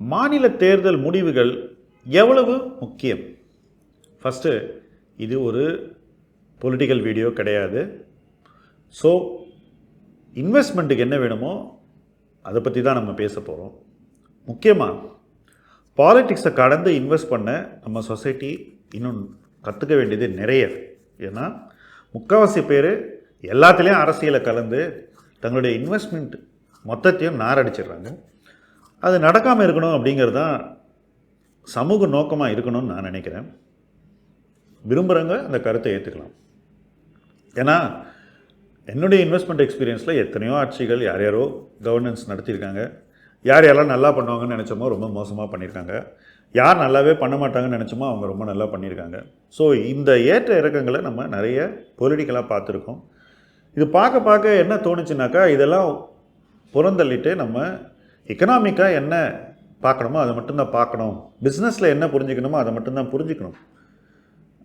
மாநில தேர்தல் முடிவுகள் எவ்வளவு முக்கியம்? ஃபஸ்ட்டு இது ஒரு பொலிட்டிக்கல் வீடியோ கிடையாது. ஸோ இன்வெஸ்ட்மெண்ட்டுக்கு என்ன வேணுமோ அதை பற்றி தான் நம்ம பேச போகிறோம் முக்கியமாக பாலிட்டிக்ஸை கடந்து இன்வெஸ்ட் பண்ண நம்ம சொசைட்டி இன்னும் கற்றுக்க வேண்டியது நிறைய. ஏன்னா முக்கால்வாசி பேர் எல்லாத்துலேயும் அரசியலை கலந்து தங்களுடைய இன்வெஸ்ட்மெண்ட் மொத்தத்தையும் நாரடிச்சிடுறாங்க. அது நடக்காமல் இருக்கணும் அப்படிங்கிறது தான் சமூக நோக்கமாக இருக்கணும்னு நான் நினைக்கிறேன். விரும்புகிறவங்க அந்த கருத்தை ஏற்றுக்கலாம் ஏன்னா என்னுடைய இன்வெஸ்ட்மெண்ட் எக்ஸ்பீரியன்ஸில் எத்தனையோ ஆட்சிகள் யார் யாரோ கவர்னன்ஸ் நடத்தியிருக்காங்க. யார் யாரெல்லாம் நல்லா பண்ணுவாங்கன்னு நினச்சோமோ ரொம்ப மோசமாக பண்ணியிருக்காங்க. யார் நல்லாவே பண்ண மாட்டாங்கன்னு நினச்சோமோ அவங்க ரொம்ப நல்லா பண்ணியிருக்காங்க. ஸோ இந்த ஏற்ற இறக்கங்களை நம்ம நிறைய பொலிட்டிக்கலாக பார்த்துருக்கோம். இது பார்க்க பார்க்க என்ன தோணுச்சுனாக்கா இதெல்லாம் புறந்தள்ளிட்டு நம்ம எக்கனாமிக்காக என்ன பார்க்கணுமோ அதை மட்டும்தான் பார்க்கணும். பிஸ்னஸில் என்ன புரிஞ்சுக்கணுமோ அதை மட்டும்தான் புரிஞ்சுக்கணும்.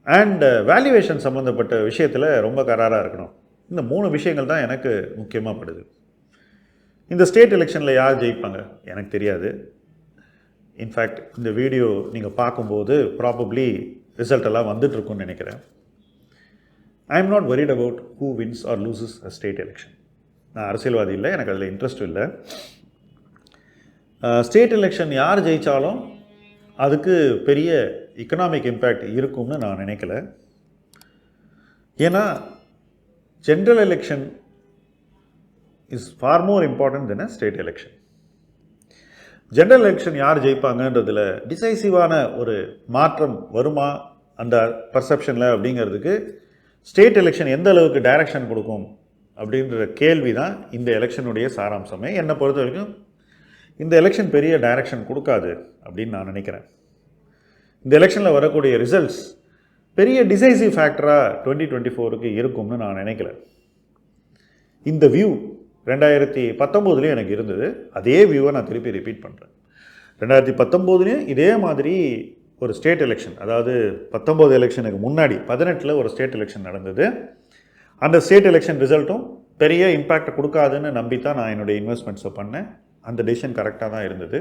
அண்ட் வேல்யூவேஷன் uh, சம்மந்தப்பட்ட விஷயத்தில் ரொம்ப கராராக இருக்கணும். இந்த மூணு விஷயங்கள் தான் எனக்கு முக்கியமாக படுது. இந்த ஸ்டேட் எலெக்ஷனில் யார் ஜெயிப்பாங்க? எனக்கு தெரியாது. இன்ஃபேக்ட் இந்த வீடியோ நீங்கள் பார்க்கும்போது ப்ராபப்ளி ரிசல்ட் எல்லாம் வந்துட்டுருக்குன்னு நினைக்கிறேன். I am not worried about who wins or loses a state election நான் அரசியல்வாதி இல்லை எனக்கு அதில் இன்ட்ரெஸ்ட் இல்லை. ஸ்டேட் எலெக்ஷன் யார் ஜெயித்தாலும் அதுக்கு பெரிய எக்கனாமிக் இம்பேக்ட் இருக்கும்னு நான் நினைக்கல. ஏன்னா general election is far more important than a state election general election யார் ஜெயிப்பாங்கன்றதில் டிசைசிவான ஒரு மாற்றம் வருமா அந்த பர்செப்ஷனில் அப்படிங்கிறதுக்கு ஸ்டேட் எலெக்ஷன் எந்த அளவுக்கு டைரக்ஷன் கொடுக்கும் அப்படின்ற கேள்வி தான் இந்த எலெக்ஷனுடைய சாராம்சமே. என்னை பொறுத்த வரைக்கும் இந்த எலெக்ஷன் பெரிய டைரக்ஷன் கொடுக்காது அப்படின்னு நான் நினைக்கிறேன். இந்த எலெக்ஷனில் வரக்கூடிய ரிசல்ட்ஸ் பெரிய டிசைசிவ் ஃபேக்டராக டுவெண்ட்டி டுவெண்ட்டி ஃபோருக்கு இருக்கும்னு நான் நினைக்கல. இந்த வியூ ரெண்டாயிரத்தி பத்தொம்போதுலேயும் எனக்கு இருந்தது. அதே வியூவை நான் திருப்பி ரிப்பீட் பண்ணுறேன் ரெண்டாயிரத்தி பத்தொம்போதுலேயும் இதே மாதிரி ஒரு ஸ்டேட் எலெக்ஷன் அதாவது பத்தொம்போது எலெக்ஷனுக்கு முன்னாடி பதினெட்டில் ஒரு ஸ்டேட் எலெக்ஷன் நடந்தது. அந்த ஸ்டேட் எலெக்ஷன் ரிசல்ட்டும் பெரிய இம்பேக்ட் கொடுக்காதுன்னு நம்பி தான் நான் என்னுடைய இன்வெஸ்ட்மெண்ட்ஸை பண்ணேன். அந்த டெசிஷன் கரெக்டாக தான் இருந்தது.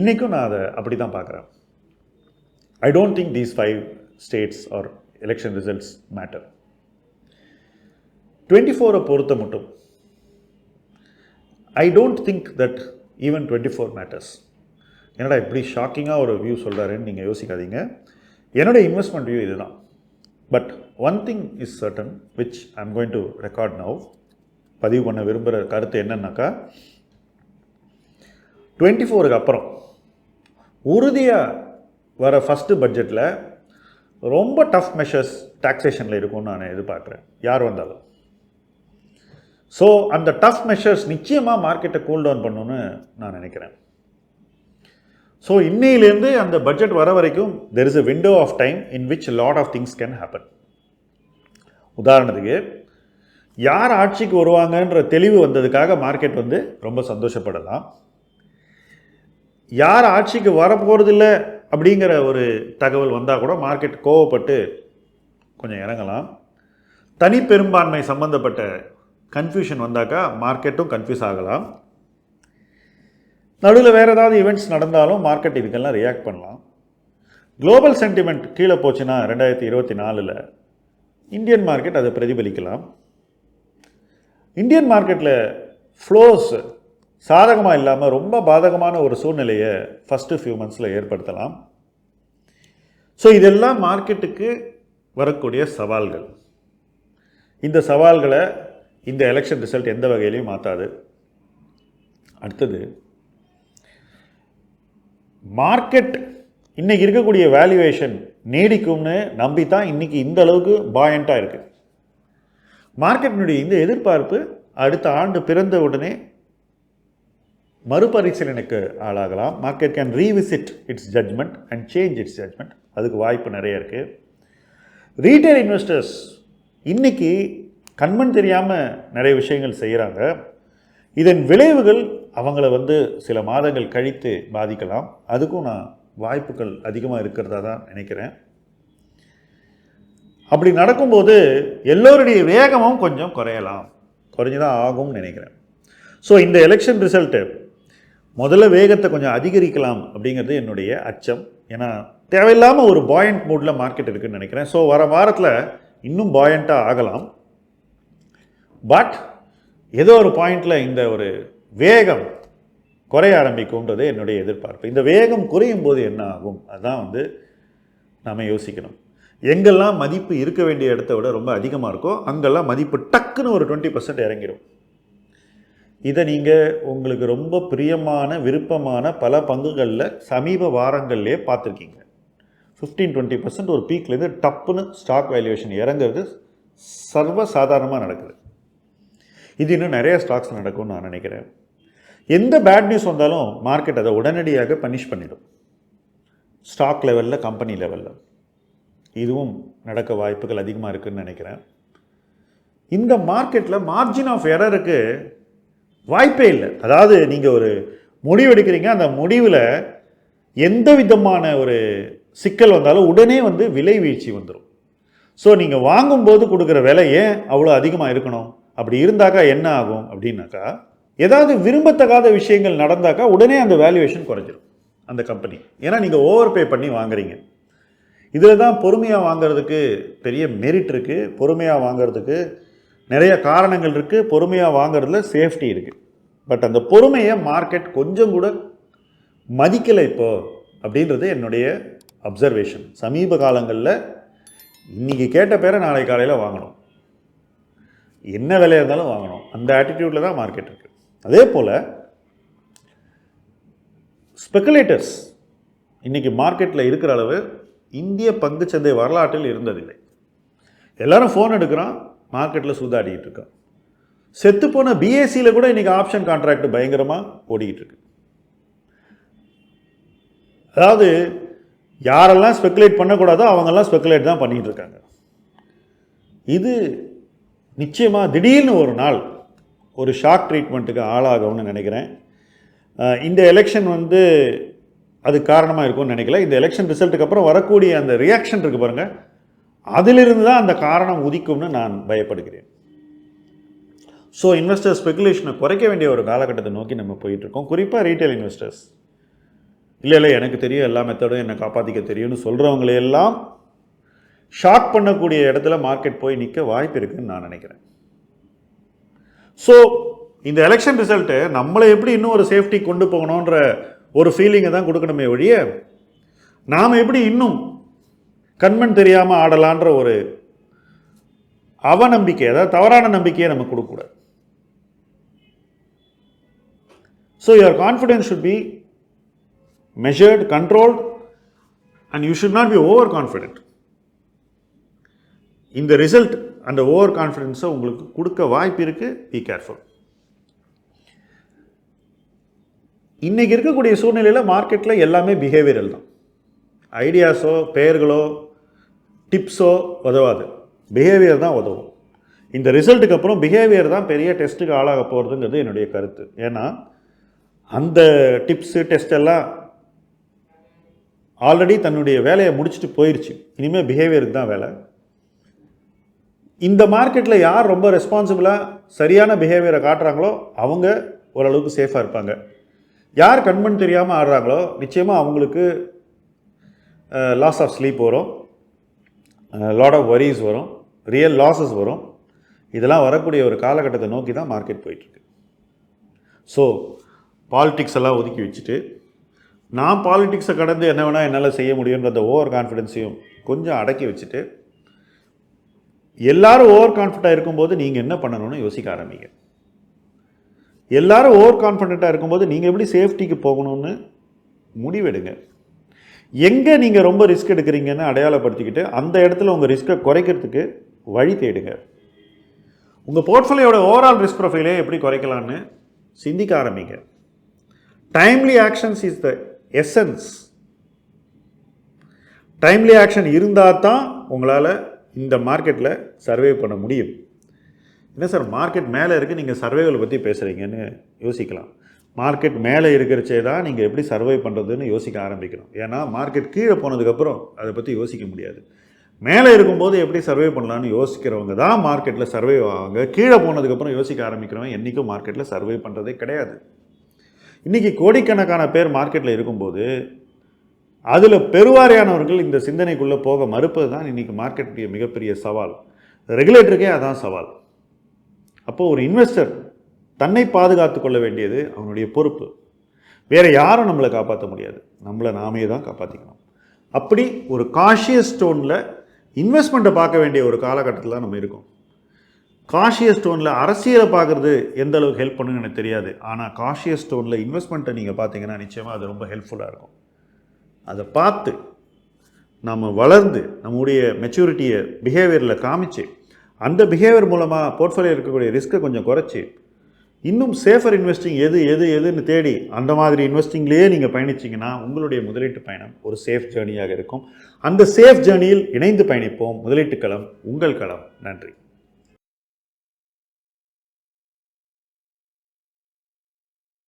இன்றைக்கும் நான் அதை அப்படி தான் பார்க்குறேன். I don't think these five states are election results matter twenty ஃபோரை பொறுத்த மட்டும் I don't think that even twenty four matters என்னடா இப்படி ஷாக்கிங்காக ஒரு வியூ சொல்கிறாருன்னு நீங்கள் யோசிக்காதீங்க. என்னோடய இன்வெஸ்ட்மெண்ட் வியூ இதுதான். But one thing is certain which I am going to record now பதிவு பண்ண விரும்புகிற கருத்து என்னன்னாக்கா டுவெண்ட்டி ஃபோருக்கு அப்புறம். உறுதியாக வர ஃபஸ்ட்டு பட்ஜெட்டில் ரொம்ப டஃப் மெஷர்ஸ் டாக்ஸேஷனில் இருக்கும்னு நான் எதிர்பார்க்குறேன். யார் வந்தாலும். ஸோ அந்த டஃப் மெஷர்ஸ் நிச்சயமாக மார்க்கெட்டை கூல் டவுன் பண்ணணும்னு நான் நினைக்கிறேன். ஸோ இன்னையிலேருந்து அந்த பட்ஜெட் வர வரைக்கும் there is a window of time in which lot of things can happen உதாரணத்துக்கு யார் ஆட்சிக்கு வருவாங்கன்ற தெளிவு வந்ததுக்காக மார்க்கெட் வந்து ரொம்ப சந்தோஷப்படலாம். யார் ஆட்சிக்கு வரப்போகிறதில்ல அப்படிங்கிற ஒரு தகவல் வந்தால் கூட மார்க்கெட் கோவப்பட்டு கொஞ்சம் இறங்கலாம். தனி பெரும்பான்மை சம்மந்தப்பட்ட கன்ஃபியூஷன் வந்தாக்கா மார்க்கெட்டும் கன்ஃபியூஸ் ஆகலாம். நடுவில் வேறு ஏதாவது ஈவெண்ட்ஸ் நடந்தாலும் மார்க்கெட் இதுக்கெல்லாம் ரியாக்ட் பண்ணலாம். குளோபல் சென்டிமெண்ட் கீழே போச்சுன்னா ரெண்டாயிரத்தி இருபத்தி நாலில் இந்தியன் மார்க்கெட் அதை பிரதிபலிக்கலாம். இந்தியன் மார்க்கெட்டில் ஃப்ளோஸ் சாதகமாக இல்லாமல் ரொம்ப பாதகமான ஒரு சூழ்நிலையை ஃபஸ்ட்டு ஃபியூ மந்த்ஸில் ஏற்படுத்தலாம். ஸோ இதெல்லாம் மார்க்கெட்டுக்கு வரக்கூடிய சவால்கள். இந்த சவால்களை இந்த எலெக்ஷன் ரிசல்ட் எந்த வகையிலையும் மாற்றாது அடுத்தது மார்க்கெட் இன்றைக்கி இருக்கக்கூடிய வேல்யூவேஷன் நீடிக்கும்னு நம்பி தான் இன்றைக்கி இந்த அளவுக்கு பாயண்ட்டாக இருக்குது மார்க்கெட்டினுடைய இந்த எதிர்பார்ப்பு அடுத்த ஆண்டு பிறந்த உடனே மறுபரிசீலனைக்கு ஆளாகலாம். Market can revisit its judgement and change its judgement அதுக்கு வாய்ப்பு நிறைய இருக்குது ரீட்டைல் இன்வெஸ்டர்ஸ் இன்னைக்கு கண்மண் தெரியாமல் நிறைய விஷயங்கள் செய்கிறாங்க இதன் விளைவுகள் அவங்கள வந்து சில மாதங்கள் கழித்து பாதிக்கலாம். அதுக்கும் நான் வாய்ப்புகள் அதிகமாக இருக்கிறதா தான் நினைக்கிறேன். அப்படி நடக்கும்போது எல்லோருடைய வேகமும் கொஞ்சம் குறையலாம். குறைஞ்சி தான் ஆகும்னு நினைக்கிறேன். ஸோ இந்த எலெக்ஷன் ரிசல்ட்டு முதல்ல வேகத்தை கொஞ்சம் அதிகரிக்கலாம் அப்படிங்கிறது என்னுடைய அச்சம். ஏன்னா தேவையில்லாமல் ஒரு பாயண்ட் மூடில் மார்க்கெட் இருக்குன்னு நினைக்கிறேன். ஸோ வர வாரத்தில் இன்னும் பாயண்ட்டாக ஆகலாம். பட் ஏதோ ஒரு பாயிண்டில் இந்த ஒரு வேகம் குறைய ஆரம்பிக்கும்ன்றது என்னுடைய எதிர்பார்ப்பு. இந்த வேகம் குறையும் போது என்ன ஆகும்? அதுதான் வந்து நாம் யோசிக்கணும். எங்கெல்லாம் மதிப்பு இருக்க வேண்டிய இடத்த விட ரொம்ப அதிகமாக இருக்கோ அங்கெல்லாம் மதிப்பு டக்குன்னு ஒரு டுவெண்ட்டி பர்சன்ட் இறங்கிடும் இதை நீங்கள் உங்களுக்கு ரொம்ப பிரியமான விருப்பமான பல பங்குகளில் சமீப வாரங்கள்லேயே பார்த்துருக்கீங்க. ஃபிஃப்டீன் டுவெண்ட்டி பர்சன்ட் ஒரு பீக்லேருந்து டப்புன்னு ஸ்டாக் வேல்யூவேஷன் இறங்குறது சர்வ சாதாரணமாக நடக்குது. இது இன்னும் நிறைய ஸ்டாக்ஸ் நடக்கும்னு நான் நினைக்கிறேன். எந்த பேட் நியூஸ் வந்தாலும் மார்க்கெட் அதை உடனடியாக பனிஷ் பண்ணிடும். ஸ்டாக் லெவலில் கம்பெனி லெவலில் இதுவும் நடக்க வாய்ப்புகள் அதிகமாக இருக்குதுன்னு நினைக்கிறேன். இந்த மார்க்கெட்டில் மார்ஜின் ஆஃப் எரருக்கு வாய்ப்பே இல்லை. அதாவது நீங்கள் ஒரு முடிவு எடுக்கிறீங்க அந்த முடிவில் எந்த விதமான ஒரு சிக்கல் வந்தாலும் உடனே வந்து விலை வீழ்ச்சி வந்துடும் ஸோ நீங்கள் வாங்கும்போது கொடுக்குற விலை ஏன் அவ்வளோ அதிகமாக இருக்கணும்? அப்படி இருந்தாக்கா என்ன ஆகும் அப்படின்னாக்கா ஏதாவது விரும்பத்தகாத விஷயங்கள் நடந்தாக்கா உடனே அந்த வேல்யூவேஷன் குறைஞ்சிடும் அந்த கம்பெனி ஏன்னா நீங்கள் ஓவர் பே பண்ணி வாங்குறீங்க. இதில் தான் பொறுமையாக வாங்குறதுக்கு பெரிய மெரிட் இருக்குது பொறுமையாக வாங்குறதுக்கு நிறைய காரணங்கள் இருக்குது பொறுமையாக வாங்குறதுல சேஃப்டி இருக்குது பட் அந்த பொறுமையை மார்க்கெட் கொஞ்சம் கூட மதிக்கலை இப்போ அப்படின்றது என்னுடைய அப்சர்வேஷன் சமீப காலங்களில் இன்றைக்கி கேட்ட பேரை நாளை காலையில் வாங்கணும். என்ன விலையாக இருந்தாலும் வாங்கணும். அந்த ஆட்டிடியூட்டில் தான் மார்க்கெட் இருக்குது அதே போல் ஸ்பெக்குலேட்டர்ஸ் இன்றைக்கி மார்க்கெட்டில் இருக்கிற அளவு இந்திய பங்குச்சந்தை வரலாற்றில் இருந்ததில்லை. எல்லாரும் ஃபோன் எடுக்கிறான் மார்க்கெட்டில் சூதாடிக்கிட்டு இருக்கான் செத்துப்போன பிஎஸ்சியில் கூட இன்றைக்கி ஆப்ஷன் கான்ட்ராக்ட் பயங்கரமாக ஓடிக்கிட்டு இருக்கு. அதாவது யாரெல்லாம் ஸ்பெக்குலேட் பண்ணக்கூடாதோ அவங்கெல்லாம் ஸ்பெக்குலேட் தான் பண்ணிகிட்டு இருக்காங்க. இது நிச்சயமாக திடீர்னு ஒரு நாள் ஒரு ஷாக் ட்ரீட்மெண்ட்டுக்கு ஆளாகும்னு நினைக்கிறேன். இந்த எலெக்ஷன் வந்து அது காரணமாக இருக்கும்னு நினைக்கல. இந்த எலெக்ஷன் ரிசல்ட்டுக்கு அப்புறம் வரக்கூடிய அந்த ரியாக்ஷன் இருக்குது பாருங்கள் அதிலிருந்து தான் அந்த காரணம் உதிக்கும்னு நான் பயப்படுகிறேன். ஸோ இன்வெஸ்டர் ஸ்பெகுலேஷனை குறைக்க வேண்டிய ஒரு காலகட்டத்தை நோக்கி நம்ம போயிட்டுருக்கோம். குறிப்பாக ரீட்டைல் இன்வெஸ்டர்ஸ் இல்லை இல்லை எனக்கு தெரியும் எல்லா மெத்தடும் என்னை காப்பாற்றிக்க தெரியும்னு சொல்கிறவங்களையெல்லாம் ஷார்ட் பண்ணக்கூடிய இடத்துல மார்க்கெட் போய் நிற்க வாய்ப்பு இருக்குதுன்னு நான் நினைக்கிறேன். ஸோ இந்த எலெக்ஷன் ரிசல்ட்டு நம்மளை எப்படி இன்னும் ஒரு சேஃப்டி கொண்டு போகணுன்ற ஒரு ஃபீலிங்கை தான் கொடுக்கணுமே ஒழிய நாம் எப்படி இன்னும் கண்மண் தெரியாமல் ஆடலான்ற ஒரு அவநம்பிக்கை அதாவது தவறான நம்பிக்கையை நம்ம கொடுக்கக்கூடாது. So your confidence should be measured controlled and you should not be over confident இந்த ரிசல்ட் அந்த ஓவர் கான்ஃபிடென்ஸை உங்களுக்கு கொடுக்க வாய்ப்பு இருக்குது பி கேர்ஃபுல் இன்றைக்கி இருக்கக்கூடிய சூழ்நிலையில் மார்க்கெட்டில் எல்லாமே பிஹேவியரல் தான். ஐடியாஸோ பெயர்களோ டிப்ஸோ உதவாது. பிஹேவியர் தான் உதவும். இந்த ரிசல்ட்டுக்கு அப்புறம் பிஹேவியர் தான் பெரிய டெஸ்ட்டுக்கு ஆளாக போகிறதுங்கிறது என்னுடைய கருத்து. ஏன்னா அந்த டிப்ஸு டெஸ்ட் எல்லாம் ஆல்ரெடி தன்னுடைய வேலையை முடிச்சுட்டு போயிடுச்சு இனிமேல் பிஹேவியருக்கு தான் வேலை. இந்த மார்க்கெட்டில் யார் ரொம்ப ரெஸ்பான்சிபிளாக சரியான பிஹேவியரை காட்டுறாங்களோ அவங்க ஓரளவுக்கு சேஃபாக இருப்பாங்க. யார் கண்மண் தெரியாமல் ஆடுறாங்களோ நிச்சயமாக அவங்களுக்கு லாஸ் ஆஃப் ஸ்லீப் வரும். லாட் ஆஃப் வரிஸ் வரும். ரியல் லாஸஸ் வரும். இதெல்லாம் வரக்கூடிய ஒரு காலகட்டத்தை நோக்கி தான் மார்க்கெட் போயிட்டுருக்கு. ஸோ பாலிடிக்ஸ் எல்லாம் ஒதுக்கி வச்சுட்டு நான் பாலிடிக்ஸை கடந்து என்ன வேணால் என்னால் செய்ய முடியுன்ற அந்த ஓவர் கான்ஃபிடென்ஸையும் கொஞ்சம் அடக்கி வச்சுட்டு எல்லாரும் ஓவர் கான்ஃபிடண்ட்டாக இருக்கும்போது நீங்கள் என்ன பண்ணணும்னு யோசிக்க ஆரம்பிங்க. எல்லாரும் ஓவர் கான்ஃபிடண்ட்டாக இருக்கும்போது நீங்கள் எப்படி சேஃப்டிக்கு போகணும்னு முடிவெடுங்க. எங்கே நீங்கள் ரொம்ப ரிஸ்க் எடுக்கிறீங்கன்னு அடையாளப்படுத்திக்கிட்டு அந்த இடத்துல உங்கள் ரிஸ்க்கை குறைக்கிறதுக்கு வழி தேடுங்க. உங்கள் போர்ட்ஃபோலியோட ஓவரால் ரிஸ்க் ப்ரொஃபைலே எப்படி குறைக்கலான்னு சிந்திக்க ஆரம்பிங்க. Timely actions is the essence timely action இருந்தால் தான் உங்களால் இந்த மார்க்கெட்டில் சர்வே பண்ண முடியும். என்ன சார் மார்க்கெட் மேலே இருக்குது நீங்கள் சர்வேகளை பற்றி பேசுகிறீங்கன்னு யோசிக்கலாம். மார்க்கெட் மேலே இருக்கிறச்சே தான் நீங்கள் எப்படி சர்வை பண்ணுறதுன்னு யோசிக்க ஆரம்பிக்கணும். ஏன்னா மார்க்கெட் கீழே போனதுக்கப்புறம் அதை பற்றி யோசிக்க முடியாது. மேலே இருக்கும்போது எப்படி சர்வே பண்ணலான்னு யோசிக்கிறவங்க தான் மார்க்கெட்டில் சர்வே ஆவாங்க. கீழே போனதுக்கப்புறம் யோசிக்க ஆரம்பிக்கிறவங்க என்றைக்கும் மார்க்கெட்டில் சர்வே பண்ணுறதே கிடையாது. இன்றைக்கி கோடிக்கணக்கான பேர் மார்க்கெட்டில் இருக்கும்போது அதில் பெருவாரியானவர்கள் இந்த சிந்தனைக்குள்ளே போக மறுப்பது தான் இன்றைக்கி மார்க்கெட்டுடைய மிகப்பெரிய சவால். ரெகுலேட்டருக்கே அதான் சவால். அப்போது ஒரு இன்வெஸ்டர் தன்னை பாதுகாத்து கொள்ள வேண்டியது அவனுடைய பொறுப்பு. வேறு யாரும் நம்மளை காப்பாற்ற முடியாது. நம்மளை நாமே தான் காப்பாற்றிக்கணும் அப்படி ஒரு காஷியஸ் ஸ்டோனில் இன்வெஸ்ட்மெண்ட்டை பார்க்க வேண்டிய ஒரு காலகட்டத்தில் தான் நம்ம இருக்கோம். காஷியஸ் ஸ்டோனில் அரசியலை பார்க்குறது எந்த அளவுக்கு ஹெல்ப் பண்ணுன்னு எனக்கு தெரியாது. ஆனால் காஷியஸ் ஸ்டோனில் இன்வெஸ்ட்மெண்ட்டை நீங்கள் பார்த்தீங்கன்னா நிச்சயமாக அது ரொம்ப ஹெல்ப்ஃபுல்லாக இருக்கும். அதை பார்த்து நம்ம வளர்ந்து நம்முடைய மெச்சூரிட்டியை பிஹேவியரில் காமிச்சு அந்த பிஹேவியர் மூலமாக போர்ட்ஃபோலியோ இருக்கக்கூடிய ரிஸ்க்கை கொஞ்சம் குறைச்சி இன்னும் சேஃபர் இன்வெஸ்டிங் எது எது எதுன்னு தேடி அந்த மாதிரி இன்வெஸ்டிங்லேயே நீங்கள் பயணிச்சிங்கன்னா உங்களுடைய முதலீட்டு பயணம் ஒரு சேஃப் ஜேர்னியாக இருக்கும். அந்த சேஃப் ஜேர்னியில் இணைந்து பயணிப்போம். முதலீட்டு களம் உங்கள் களம். நன்றி.